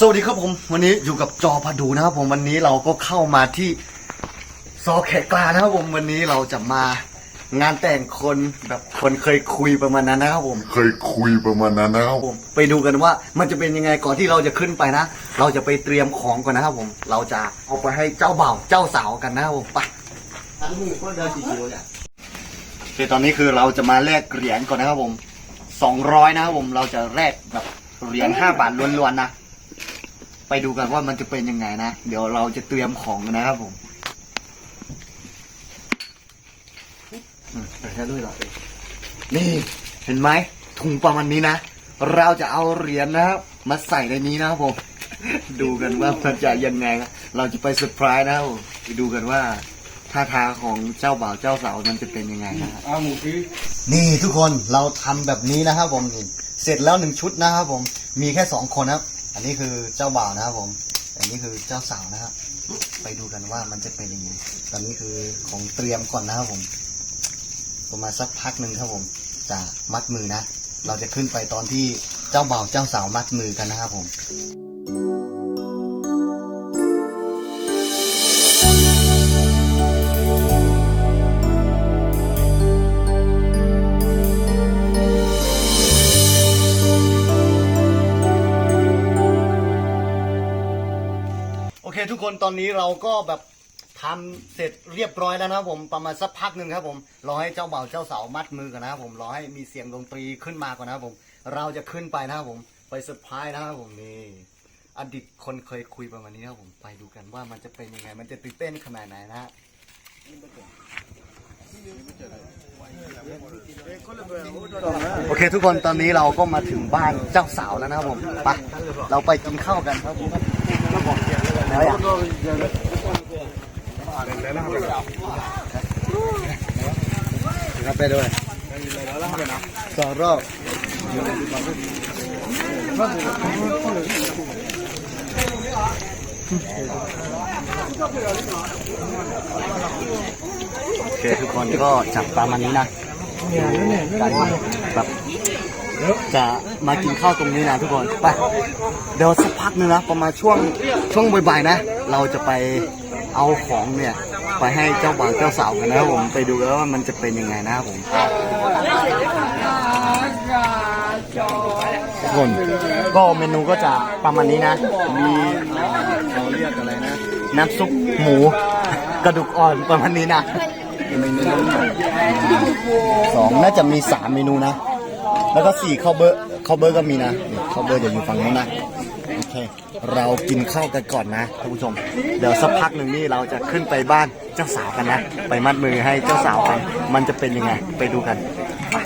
สวัสดีครับผมวันนี้อยู่กับจอพาดูนะครับผมวันนี้เราก็เข้ามาที่ซอแขกกลานะครับผมวันนี้เราจะมางานแต่งคนแบบคนเคยคุยประมาณนั้นนะครับผมเคยคุยประมาณนั้นนะครับผมไปดูกันว่ามันจะเป็นยังไงก่อนที่เราจะขึ้นไปนะ เราจะไปเตรียมของก่อนนะครับผมเราจะเอาไปให้เจ้าบ่าวเจ้าสาวกันนะครับผมไปอันนี้ก็เดินสี่กิโลเนี่ยโอเคตอนนี้คือเราจะมาแลกเหรียญก่อนนะครับผมสองร้อยนะครับผมเราจะแลกแบบเหรียญห้าบาทล้วนๆนะ ไปดูกันว่ามันจะเป็นยังไงนะ เดี๋ยวเราจะเตรียมของกันนะครับผมอืมเดี๋ยวจะด้วยหรอนี่เห็นไหมถุงประมาณนี้นะ เราจะเอาเหรียญนะครับมาใส่ในนี้นะครับผม ดูกันว่ามันจะยังไงนะเราจะไปเซอร์ไพรส์นะครับผมไปดูกันว่าท่าทางของเจ้าบ่าวเจ้าสาวมันจะเป็นยังไงนะครับอาหมูพีนี่ทุกคนเราทำแบบนี้นะครับผมนี่เสร็จแล้วหนึ่งชุดนะครับผมมีแค่สองคนครับ อันนี้คือเจ้าบ่าวนะครับผม อันนี้คือเจ้าสาวนะครับ ไปดูกันว่ามันจะเป็นยังไง ตอนนี้คือของเตรียมก่อนนะครับผม ประมาณสักพักหนึ่งครับผม จะมัดมือนะ เราจะขึ้นไปตอนที่เจ้าบ่าวเจ้าสาวมัดมือกันนะครับผม คนตอนนี้เราก็แบบทำเสร็จเรียบร้อยแล้วนะครับผมประมาณสักพักหนึ่งครับผมรอให้เจ้าบ่าวเจ้าสาวมัดมือกันนะครับผมรอให้มีเสียงดนตรีขึ้นมาก่อนนะครับผม เราจะขึ้นไปนะครับผมไปเซอร์ไพรส์นะครับผมนี่อดีตคนเคยคุยประมาณนี้นะครับผมไปดูกันว่ามันจะเป็นยังไง มันจะตื่นเต้นขนาดไหนนะฮะ โอเคทุกคนตอนนี้เราก็มาถึงบ้านเจ้าสาวแล้วนะครับผมไปเราไปกินข้าวกันครับผม ครับไปด้วยสองรอบโอเคทุกคนก็จับประมาณนี้นะการแบบ จะมากินข้าวตรงนี้นะทุกคนไปเดี๋ยวสักพักนึงนะประมาณช่วงช่วงบ่ายๆนะ เราจะไปเอาของเนี่ยไปให้เจ้าบ่าวเจ้าสาวกันนะครับผมไปดูกันว่ามันจะเป็นยังไงนะครับผมทุกคนก็เมนูก็จะประมาณนี้นะ มีเอ่อเขาเรียกอะไรนะ น้ำซุปหมูกระดูกอ่อนประมาณนี้นะเมนูสองน่าจะมีสามเมนูนะ แล้วก็สี่ข้าวเบอร์ข้าวเบอร์ก็มีนะนี่ข้าวเบอร์จะอยู่ฝั่งนู้นนะโอเคเรากินข้าวกันก่อนนะท่านผู้ชม เดี๋ยวสักพักหนึ่งนี่เราจะขึ้นไปบ้านเจ้าสาวกันนะ ไปมัดมือให้เจ้าสาวกันมันจะเป็นยังไง ไปดูกันไป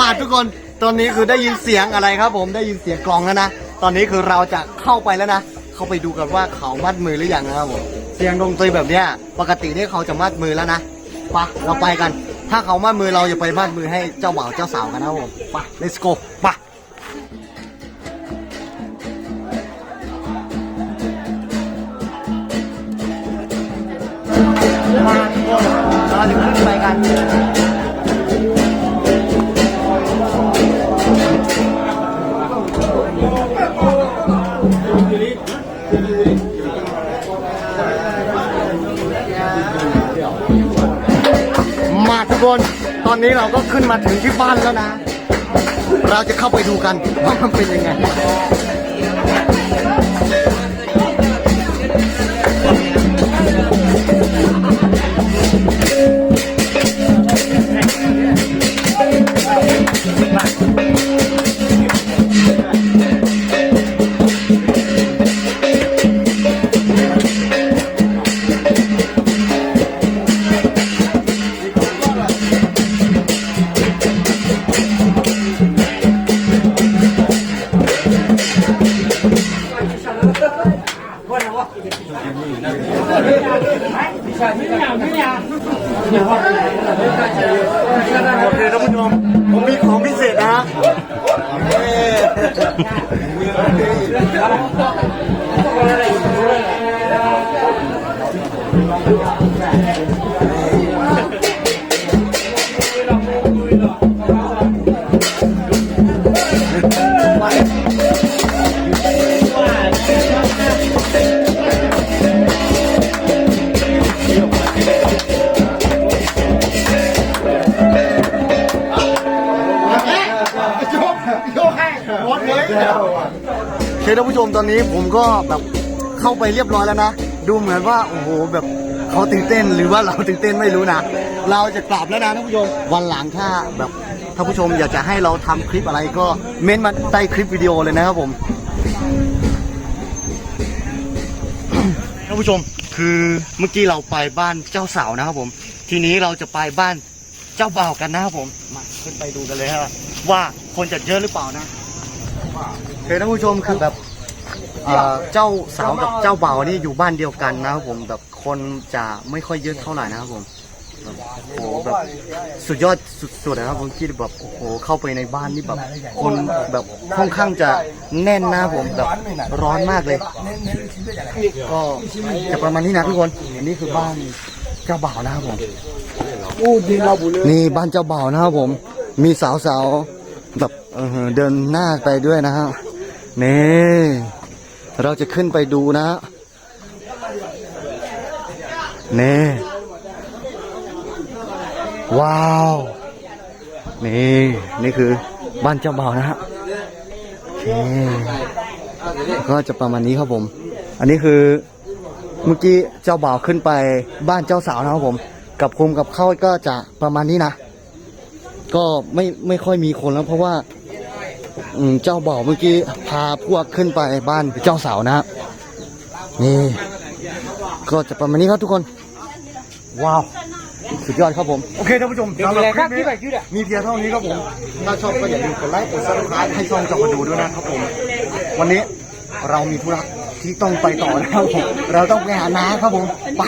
มาทุกคน ตอนนี้คือได้ยินเสียงอะไรครับผม ได้ยินเสียงกลองแล้วนะ ตอนนี้คือเราจะเข้าไปแล้วนะ เข้าไปดูกันว่าเขามัดมือหรือยังนะครับผมเสียงดนตรีแบบเนี้ยปกตินี่เขาจะมัดมือแล้วนะไปะเราไปกัน ถ้าเขามัดมือเราจะไปมัดมือให้เจ้าบ่าวเจ้าสาวกันนะครับผมไป let's go ไปมาเราจะขึ้นไปกัน ทุกคน ตอนนี้เราก็ขึ้นมาถึงที่บ้านแล้วนะ เราจะเข้าไปดูกันว่ามันเป็นยังไง โอเคท่านผู้ชมผมมีของพิเศษนะเย้ เคท่านผู้ชมตอนนี้ผมก็แบบเข้าไปเรียบร้อยแล้วนะ ดูเหมือนว่าโอ้โหแบบเขาตื่นเต้นหรือว่าเราตื่นเต้นไม่รู้นะ เราจะกลับแล้วนะท่านผู้ชมวันหลังถ้าแบบท่านผู้ชมอยากจะให้เราทำคลิปอะไรก็เม้นต์มาใต้คลิปวิดีโอเลยนะครับผมท่านผู้ชมคือเมื่อกี้เราไปบ้านเจ้าสาวนะครับผม ทีนี้เราจะไปบ้านเจ้าบ่าวกันนะครับผมมาขึ้นไปดูกันเลยครับว่าคนจะเยอะหรือเปล่านะ เคท่านผู้ชมคือแบบเอ่อเจ้าสาวกับเจ้าบ่าวนี่อยู่บ้านเดียวกันนะครับผมแบบคนจะไม่ค่อยเยอะเท่าไหร่นะครับผมแบบโอ้โหแบบสุดยอดสุดๆนะครับผมคิดแบบโอ้โหเข้าไปในบ้านนี่แบบคนแบบค่อนข้างจะแน่นนะครับผมแบบร้อนมากเลย ก็จะประมาณนี้นะทุกคนอันนี้คือบ้านเจ้าบ่าวนะครับผม นี่บ้านเจ้าบ่าวนะครับผม มีสาวๆแบบเออเดินหน้าไปด้วยนะฮะ นี่เราจะขึ้นไปดูนะนี่ว้าว นี่นี่คือบ้านเจ้าบ่าวนะฮะโอเคก็จะประมาณนี้ครับผม อันนี้คือเมื่อกี้เจ้าบ่าวขึ้นไปบ้านเจ้าสาวนะครับผม กับคุมกับข้าวก็จะประมาณนี้นะ ก็ไม่ไม่ค่อยมีคนแล้วเพราะว่า เจ้าบ่าวเมื่อกี้พาพวกขึ้นไปบ้านเจ้าสาวนะครับนี่ก็จะประมาณนี้ครับทุกคน ว้าว สุดยอดครับผม โอเคท่านผู้ชมสำหรับคลิปนี้มีเพียงเท่านี้ครับผม ถ้าชอบก็อย่าลืมกดไลค์กดซับสไครต์ให้ช่องจอมาดูด้วยนะครับผม วันนี้เรามีธุระที่ต้องไปต่อนะครับผม เราต้องไปหาน้าครับผมไป